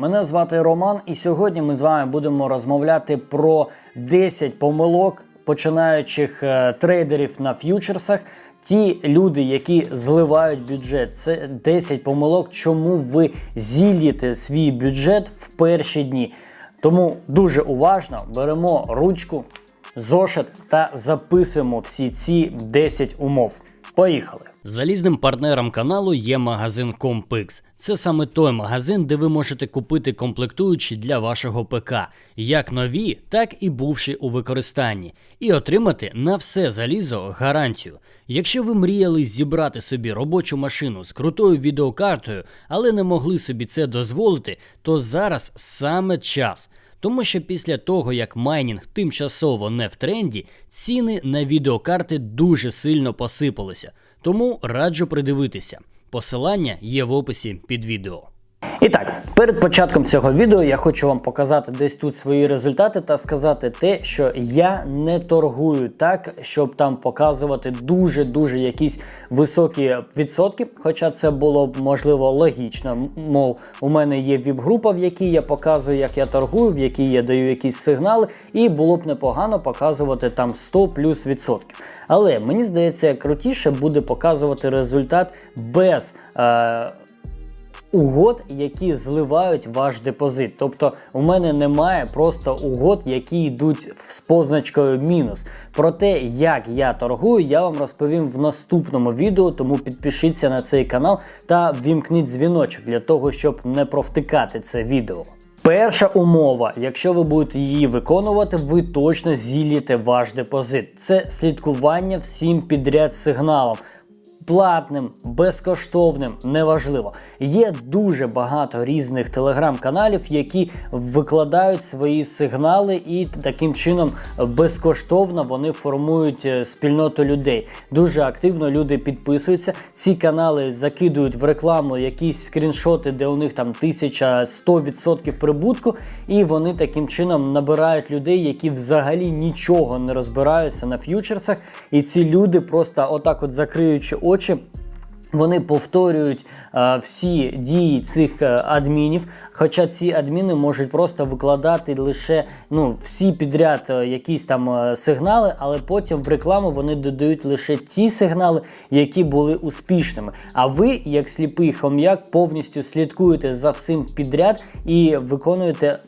Мене звати Роман, і сьогодні ми з вами будемо розмовляти про 10 помилок починаючих е, трейдерів на ф'ючерсах. Ті люди, які зливають бюджет, це 10 помилок, чому ви зільєте свій бюджет в перші дні. Тому дуже уважно беремо ручку, зошит та записуємо всі ці 10 умов. Поїхали! Залізним партнером каналу є магазин Compix. Це саме той магазин, де ви можете купити комплектуючі для вашого ПК, як нові, так і бувші у використанні, і отримати на все залізо гарантію. Якщо ви мріяли зібрати собі робочу машину з крутою відеокартою, але не могли собі це дозволити, то зараз саме час. Тому що після того, як майнінг тимчасово не в тренді, ціни на відеокарти дуже сильно посипалися. Тому раджу придивитися. Посилання є в описі під відео. І так, перед початком цього відео я хочу вам показати десь тут свої результати та сказати те, що я не торгую так, щоб там показувати дуже-дуже якісь високі відсотки. Хоча це було б можливо логічно. Мов, у мене є віп-група, в якій я показую, як я торгую, в якій я даю якісь сигнали, і було б непогано показувати там 100 плюс відсотків. Але мені здається, крутіше буде показувати результат без. Е- угод, які зливають ваш депозит. Тобто у мене немає просто угод, які йдуть з позначкою мінус. Про те, як я торгую, я вам розповім в наступному відео, тому підпишіться на цей канал та ввімкніть дзвіночок для того, щоб не провтикати це відео. Перша умова, якщо ви будете її виконувати, ви точно зіліте ваш депозит. Це слідкування всім підряд сигналом платним, безкоштовним, неважливо. Є дуже багато різних телеграм-каналів, які викладають свої сигнали, і таким чином безкоштовно вони формують е, спільноту людей. Дуже активно люди підписуються. Ці канали закидують в рекламу якісь скріншоти, де у них там 1100% прибутку, і вони таким чином набирають людей, які взагалі нічого не розбираються на ф'ючерсах. І ці люди просто отак, от закриючи очі. Вони повторюють е, всі дії цих е, адмінів, хоча ці адміни можуть просто викладати лише ну, всі підряд е, якісь там е, сигнали, але потім в рекламу вони додають лише ті сигнали, які були успішними. А ви, як сліпий хом'як, повністю слідкуєте за всім підряд і виконуєте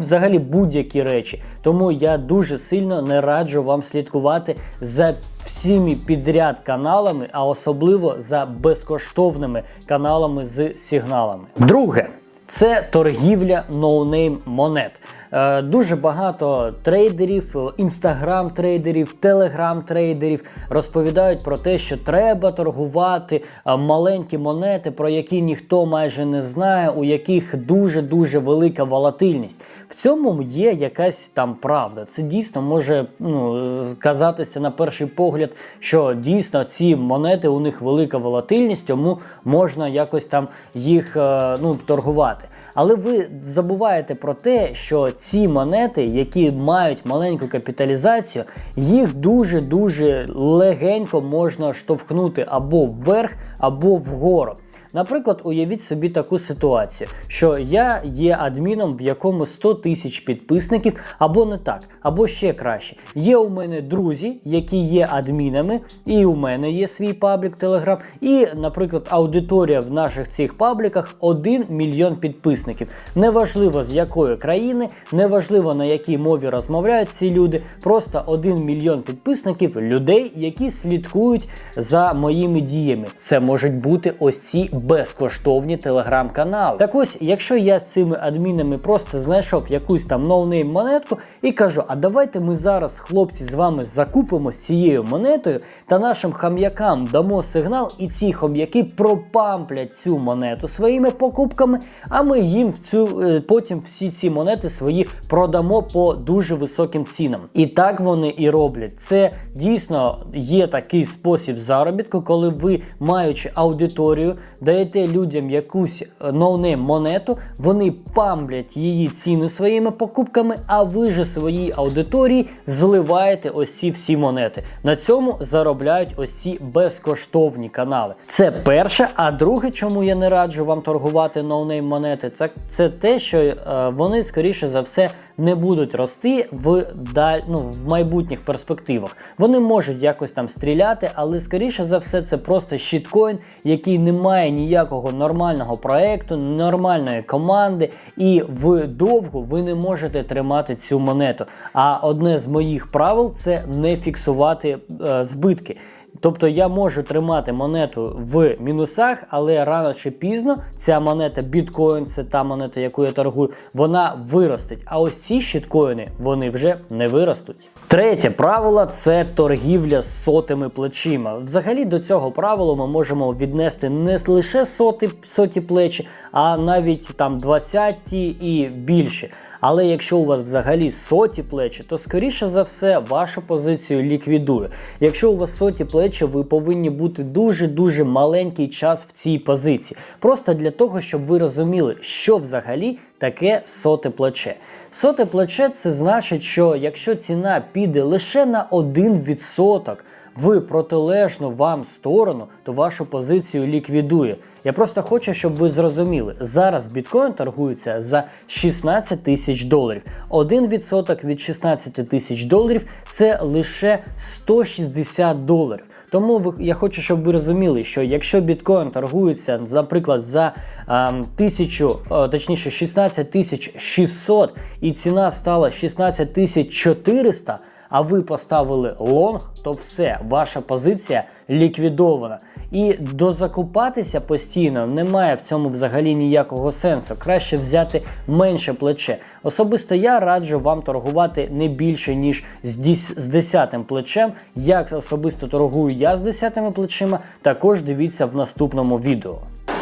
взагалі будь-які речі. Тому я дуже сильно не раджу вам слідкувати за всіми підряд каналами, а особливо за безкоштовними каналами з сигналами. Друге. Це торгівля ноунейм монет. Е, дуже багато трейдерів, інстаграм-трейдерів, телеграм-трейдерів розповідають про те, що треба торгувати е, маленькі монети, про які ніхто майже не знає, у яких дуже дуже велика волатильність. В цьому є якась там правда. Це дійсно може ну, казатися на перший погляд, що дійсно ці монети у них велика волатильність, тому можна якось там їх е, ну, торгувати. Але ви забуваєте про те, що ці монети, які мають маленьку капіталізацію, їх дуже-дуже легенько можна штовхнути або вверх, або вгору. Наприклад, уявіть собі таку ситуацію, що я є адміном, в якому 100 тисяч підписників, або не так, або ще краще. Є у мене друзі, які є адмінами, і у мене є свій паблік Telegram, і, наприклад, аудиторія в наших цих пабліках 1 мільйон підписників. Неважливо з якої країни, неважливо на якій мові розмовляють ці люди, просто 1 мільйон підписників людей, які слідкують за моїми діями. Це можуть бути ось ці безкоштовні телеграм-канали. Так ось, якщо я з цими адмінами просто знайшов якусь там ноунейм монетку і кажу, а давайте ми зараз, хлопці, з вами закупимо цією монетою та нашим хам'якам дамо сигнал, і ці хам'яки пропамплять цю монету своїми покупками, а ми їм в цю е, потім всі ці монети свої продамо по дуже високим цінам. І так вони і роблять. Це дійсно є такий спосіб заробітку, коли ви, маючи аудиторію, даєте людям якусь е, ноунейм монету, вони памблять її ціну своїми покупками, а ви же своїй аудиторії зливаєте ось ці всі монети. На цьому заробляють ось ці безкоштовні канали. Це перше. А друге, чому я не раджу вам торгувати ноунейм монети, це, це те, що е, вони скоріше за все не будуть рости в даль, ну, в майбутніх перспективах. Вони можуть якось там стріляти, але скоріше за все це просто щиткоін, який не має ніякого нормального проекту, нормальної команди, і вдовго ви не можете тримати цю монету. А одне з моїх правил це не фіксувати е, збитки. Тобто я можу тримати монету в мінусах, але рано чи пізно ця монета біткоін, це та монета, яку я торгую, вона виростить. А ось ці щиткоїни вони вже не виростуть. Третє правило це торгівля з сотими плечима. Взагалі до цього правила ми можемо віднести не лише соти, соті плечі, а навіть там 20 і більше. Але якщо у вас взагалі соті плечі, то скоріше за все вашу позицію ліквідує. Якщо у вас соті плечі, ви повинні бути дуже-дуже маленький час в цій позиції. Просто для того, щоб ви розуміли, що взагалі таке соте плече. Соте плече це значить, що якщо ціна піде лише на 1%, в протилежну вам сторону, то вашу позицію ліквідує. Я просто хочу, щоб ви зрозуміли, зараз біткоін торгується за 16 тисяч доларів. 1% від 16 тисяч доларів це лише 160 доларів. Тому я хочу, щоб ви розуміли, що якщо біткоін торгується, наприклад, за ем, тисячу, е, точніше 16 тисяч 600 і ціна стала 16 тисяч 400, а ви поставили лонг, то все, ваша позиція ліквідована. І дозакупатися постійно немає в цьому взагалі ніякого сенсу. Краще взяти менше плече. Особисто я раджу вам торгувати не більше, ніж з 10 плечем. Як особисто торгую я з 10 плечима, також дивіться в наступному відео.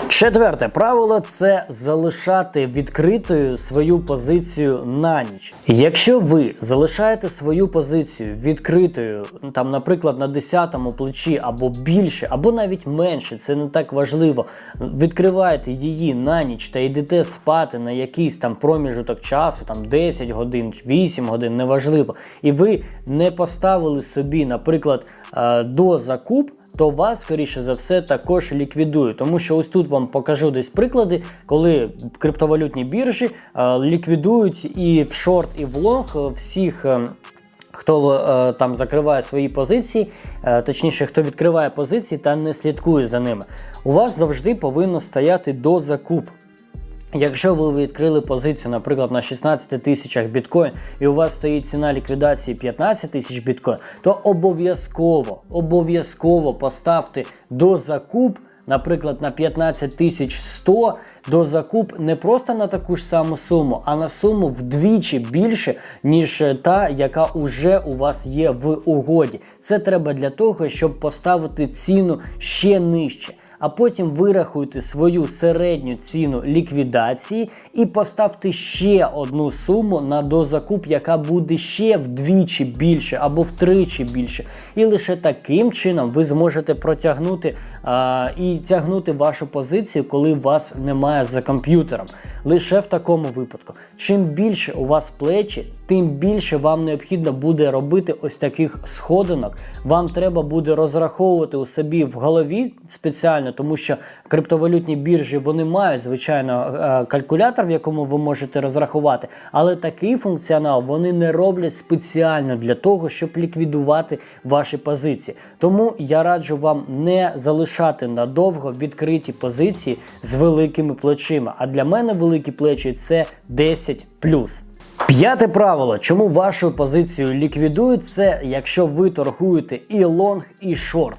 Четверте правило це залишати відкритою свою позицію на ніч. Якщо ви залишаєте свою позицію відкритою, там, наприклад, на 10-му плечі або більше, або навіть менше, це не так важливо. Відкриваєте її на ніч та йдете спати на якийсь там проміжуток часу, там 10 годин, 8 годин, неважливо. І ви не поставили собі, наприклад, е, до закуп то вас, скоріше за все, також ліквідує. Тому що ось тут вам покажу десь приклади, коли криптовалютні біржі е, ліквідують і в шорт, і в лонг е, всіх. е, Хто там закриває свої позиції, точніше, хто відкриває позиції та не слідкує за ними, у вас завжди повинно стояти до закуп. Якщо ви відкрили позицію, наприклад, на 16 тисячах біткоін, і у вас стоїть ціна ліквідації 15 тисяч біткоін, то обов'язково обов'язково поставте до закуп, наприклад, на 15 тисяч 100 до закуп не просто на таку ж саму суму, а на суму вдвічі більше, ніж та, яка уже у вас є в угоді. Це треба для того, щоб поставити ціну ще нижче а потім вирахуйте свою середню ціну ліквідації і поставте ще одну суму на дозакуп, яка буде ще вдвічі більше або втричі більше. І лише таким чином ви зможете протягнути а, і тягнути вашу позицію, коли вас немає за комп'ютером. Лише в такому випадку. Чим більше у вас плечі, тим більше вам необхідно буде робити ось таких сходинок. Вам треба буде розраховувати у собі в голові спеціально, тому що криптовалютні біржі вони мають звичайно е, калькулятор, в якому ви можете розрахувати, але такий функціонал вони не роблять спеціально для того, щоб ліквідувати ваші позиції. Тому я раджу вам не залишати надовго відкриті позиції з великими плечима. А для мене великі плечі це 10 П'яте правило, чому вашу позицію ліквідують, це якщо ви торгуєте і лонг, і шорт.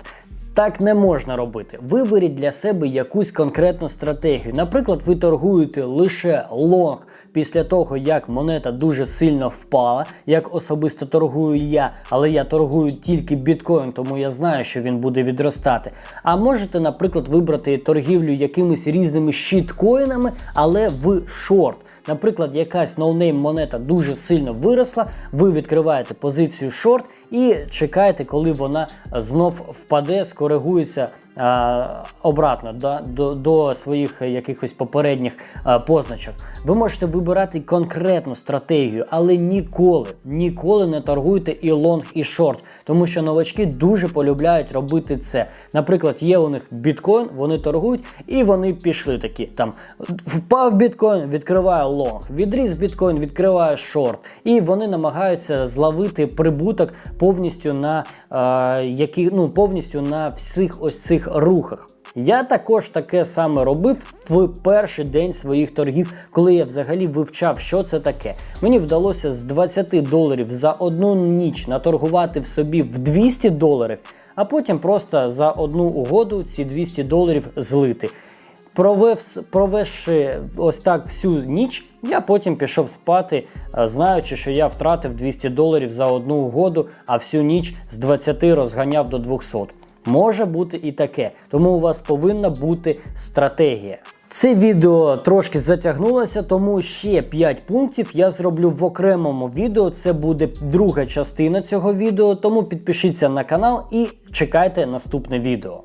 Так не можна робити. Виберіть для себе якусь конкретну стратегію. Наприклад, ви торгуєте лише лонг після того, як монета дуже сильно впала, як особисто торгую я, але я торгую тільки біткоін, тому я знаю, що він буде відростати. А можете, наприклад, вибрати торгівлю якимись різними щиткоїнами, але в шорт. Наприклад, якась ноунейм монета дуже сильно виросла, ви відкриваєте позицію шорт і чекайте, коли вона знов впаде, скоригується а, обратно да, до, до своїх якихось попередніх а, позначок. Ви можете вибирати конкретну стратегію, але ніколи, ніколи не торгуйте і лонг, і шорт, тому що новачки дуже полюбляють робити це. Наприклад, є у них біткоін, вони торгують і вони пішли такі. Там впав біткоін, відкриває лонг, відріс біткоін, відкриває шорт. І вони намагаються зловити прибуток повністю на е, які, ну, повністю на всіх ось цих рухах. Я також таке саме робив в перший день своїх торгів, коли я взагалі вивчав, що це таке. Мені вдалося з 20 доларів за одну ніч наторгувати в собі в 200 доларів, а потім просто за одну угоду ці 200 доларів злити. Провев, провевши ось так всю ніч, я потім пішов спати, е, знаючи, що я втратив 200 доларів за одну угоду, а всю ніч з 20 розганяв до 200. Може бути і таке, тому у вас повинна бути стратегія. Це відео трошки затягнулося, тому ще 5 пунктів я зроблю в окремому відео. Це буде друга частина цього відео, тому підпишіться на канал і чекайте наступне відео.